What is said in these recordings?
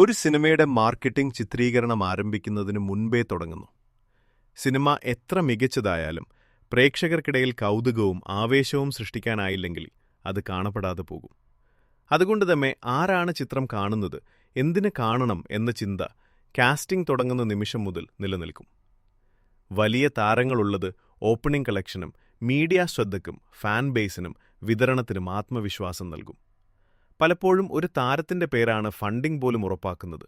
ഒരു സിനിമയുടെ മാർക്കറ്റിംഗ് ചിത്രീകരണം ആരംഭിക്കുന്നതിന് മുൻപേ തുടങ്ങുന്നു. സിനിമ എത്ര മികച്ചതായാലും പ്രേക്ഷകർക്കിടയിൽ കൗതുകവും ആവേശവും സൃഷ്ടിക്കാനായില്ലെങ്കിൽ അത് കാണപ്പെടാതെ പോകും. അതുകൊണ്ട് തന്നെ ആരാണ് ചിത്രം കാണുന്നത് എന്തിന് കാണണം എന്ന ചിന്ത കാസ്റ്റിംഗ് തുടങ്ങുന്ന നിമിഷം മുതൽ നിലനിൽക്കും. വലിയ താരങ്ങളുള്ളത് ഓപ്പണിംഗ് കളക്ഷനും മീഡിയ ശ്രദ്ധക്കും ഫാൻ ബേസിനും വിതരണത്തിനും ആത്മവിശ്വാസം നൽകും. പലപ്പോഴും ഒരു താരത്തിന്റെ പേരാണ് ഫണ്ടിംഗ് പോലും ഉറപ്പാക്കുന്നത്.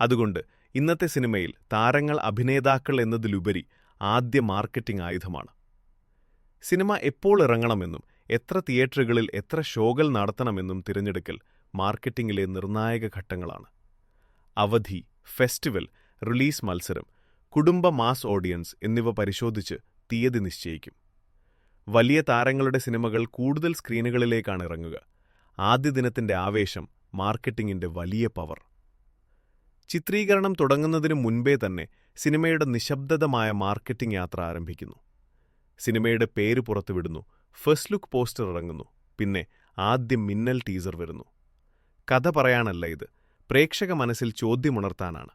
അതുകൊണ്ട് ഇന്നത്തെ സിനിമയിൽ താരങ്ങൾ അഭിനേതാക്കൾ എന്നതിലുപരി ആദ്യ മാർക്കറ്റിംഗ് ആയുധമാണ്. സിനിമ എപ്പോൾ ഇറങ്ങണമെന്നും എത്ര തിയേറ്ററുകളിൽ എത്ര ഷോകൾ നടത്തണമെന്നും തിരഞ്ഞെടുക്കൽ മാർക്കറ്റിംഗിലെ നിർണായക ഘട്ടങ്ങളാണ്. അവധി ഫെസ്റ്റിവൽ റിലീസ് മത്സരം കുടുംബ മാസ് ഓഡിയൻസ് എന്നിവ പരിശോധിച്ച് തീയതി നിശ്ചയിക്കും. വലിയ താരങ്ങളുടെ സിനിമകൾ കൂടുതൽ സ്ക്രീനുകളിലേക്കാണ് ഇറങ്ങുക. ആദ്യ ദിനത്തിന്റെ ആവേശം മാർക്കറ്റിംഗിന്റെ വലിയ പവർ. ചിത്രീകരണം തുടങ്ങുന്നതിനു മുൻപേ തന്നെ സിനിമയുടെ നിശബ്ദതമായ മാർക്കറ്റിംഗ് യാത്ര ആരംഭിക്കുന്നു. സിനിമയുടെ പേര് പുറത്തുവിടുന്നു ഫസ്റ്റ് ലുക്ക് പോസ്റ്റർ ഇറങ്ങുന്നു പിന്നെ ആദ്യം മിന്നൽ ടീസർ വരുന്നു. കഥ പറയാനല്ല ഇത് പ്രേക്ഷക മനസ്സിൽ ചോദ്യമുണർത്താനാണ്.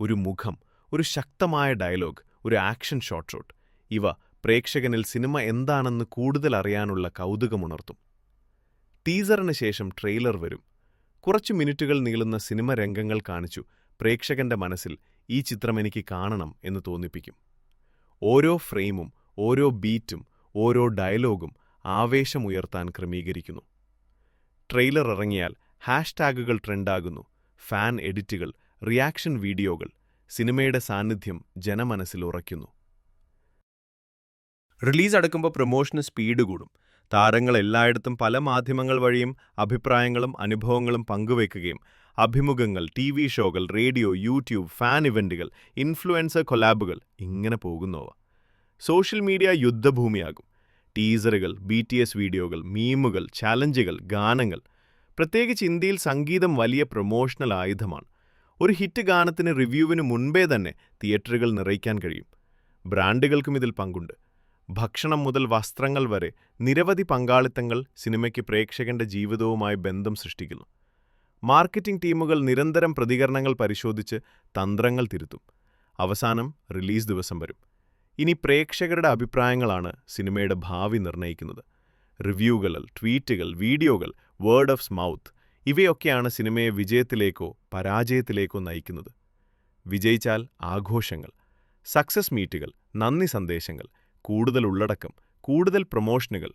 ഒരു മുഖം ഒരു ശക്തമായ ഡയലോഗ് ഒരു ആക്ഷൻ ഷോട്ട് ഷോട്ട് ഇവ പ്രേക്ഷകനിൽ സിനിമ എന്താണെന്ന് കൂടുതൽ അറിയാനുള്ള കൗതുകമുണർത്തും. ടീസറിന് ശേഷം ട്രെയിലർ വരും. കുറച്ചു മിനിറ്റുകൾ നീളുന്ന സിനിമ രംഗങ്ങൾ കാണിച്ചു പ്രേക്ഷകന്റെ മനസ്സിൽ ഈ ചിത്രം എനിക്ക് കാണണം എന്ന് തോന്നിപ്പിക്കും. ഓരോ ഫ്രെയിമും ഓരോ ബീറ്റും ഓരോ ഡയലോഗും ആവേശമുയർത്താൻ ക്രമീകരിക്കുന്നു. ട്രെയിലർ ഇറങ്ങിയാൽ ഹാഷ്ടാഗുകൾ ട്രെൻഡാകുന്നു ഫാൻ എഡിറ്റുകൾ റിയാക്ഷൻ വീഡിയോകൾ സിനിമയുടെ സാന്നിധ്യം ജനമനസ്സിൽ ഉറയ്ക്കുന്നു. റിലീസ് അടുക്കുമ്പോൾ പ്രൊമോഷന് സ്പീഡ് കൂടും. താരങ്ങൾ എല്ലായിടത്തും പല മാധ്യമങ്ങൾ വഴിയും അഭിപ്രായങ്ങളും അനുഭവങ്ങളും പങ്കുവയ്ക്കുകയും. അഭിമുഖങ്ങൾ ടി വി ഷോകൾ റേഡിയോ യൂട്യൂബ് ഫാൻ ഇവന്റുകൾ ഇൻഫ്ലുവൻസർ കൊലാബുകൾ ഇങ്ങനെ പോകുന്നവ സോഷ്യൽ മീഡിയ യുദ്ധഭൂമിയാകും. ടീസറുകൾ ബി ടി എസ് വീഡിയോകൾ മീമുകൾ ചാലഞ്ചുകൾ ഗാനങ്ങൾ. പ്രത്യേകിച്ച് ഇന്ത്യയിൽ സംഗീതം വലിയ പ്രൊമോഷണൽ ആയുധമാണ്. ഒരു ഹിറ്റ് ഗാനത്തിന് റിവ്യൂവിന് മുൻപേ തന്നെ തിയേറ്ററുകൾ നിറയ്ക്കാൻ കഴിയും. ബ്രാൻഡുകൾക്കും ഇതിൽ പങ്കുണ്ട്. ഭക്ഷണം മുതൽ വസ്ത്രങ്ങൾ വരെ നിരവധി പങ്കാളിത്തങ്ങൾ സിനിമയ്ക്ക് പ്രേക്ഷകന്റെ ജീവിതവുമായി ബന്ധം സൃഷ്ടിക്കുന്നു. മാർക്കറ്റിംഗ് ടീമുകൾ നിരന്തരം പ്രതികരണങ്ങൾ പരിശോധിച്ച് തന്ത്രങ്ങൾ തിരുത്തും. അവസാനം റിലീസ് ദിവസം വരും. ഇനി പ്രേക്ഷകരുടെ അഭിപ്രായങ്ങളാണ് സിനിമയുടെ ഭാവി നിർണയിക്കുന്നത്. റിവ്യൂകൾ ട്വീറ്റുകൾ വീഡിയോകൾ വേർഡ് ഓഫ് മൗത്ത് ഇവയൊക്കെയാണ് സിനിമയെ വിജയത്തിലേക്കോ പരാജയത്തിലേക്കോ നയിക്കുന്നത്. വിജയിച്ചാൽ ആഘോഷങ്ങൾ സക്സസ് മീറ്റുകൾ നന്ദി സന്ദേശങ്ങൾ കൂടുതൽ ഉള്ളടക്കം കൂടുതൽ പ്രൊമോഷനുകൾ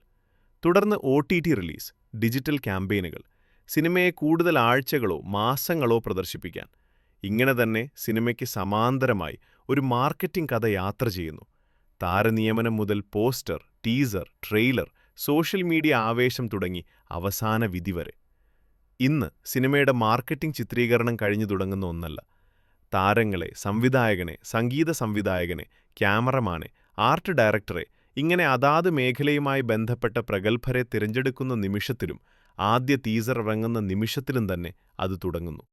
തുടർന്ന് O T T release digital ക്യാമ്പയിനുകൾ സിനിമയെ കൂടുതൽ ആഴ്ചകളോ മാസങ്ങളോ പ്രദർശിപ്പിക്കാൻ. ഇങ്ങനെ തന്നെ സിനിമയ്ക്ക് സമാന്തരമായി ഒരു മാർക്കറ്റിംഗ് കഥ യാത്ര ചെയ്യുന്നു. താരനിയമനം മുതൽ poster teaser trailer social media ആവേശം തുടങ്ങി അവസാന വിധി വരെ. ഇന്ന് സിനിമയുടെ മാർക്കറ്റിംഗ് ചിത്രീകരണം കഴിഞ്ഞു തുടങ്ങുന്ന ഒന്നല്ല. താരങ്ങളെ സംവിധായകനെ സംഗീത സംവിധായകനെ ക്യാമറമാനെ ആർട്ട് ഡയറക്ടറെ ഇങ്ങനെ അതാത് മേഖലയുമായി ബന്ധപ്പെട്ട പ്രഗത്ഭരെ തിരഞ്ഞെടുക്കുന്ന നിമിഷത്തിലും ആദ്യ ടീസർ ഇറങ്ങുന്ന നിമിഷത്തിലും തന്നെ അത് തുടങ്ങുന്നു.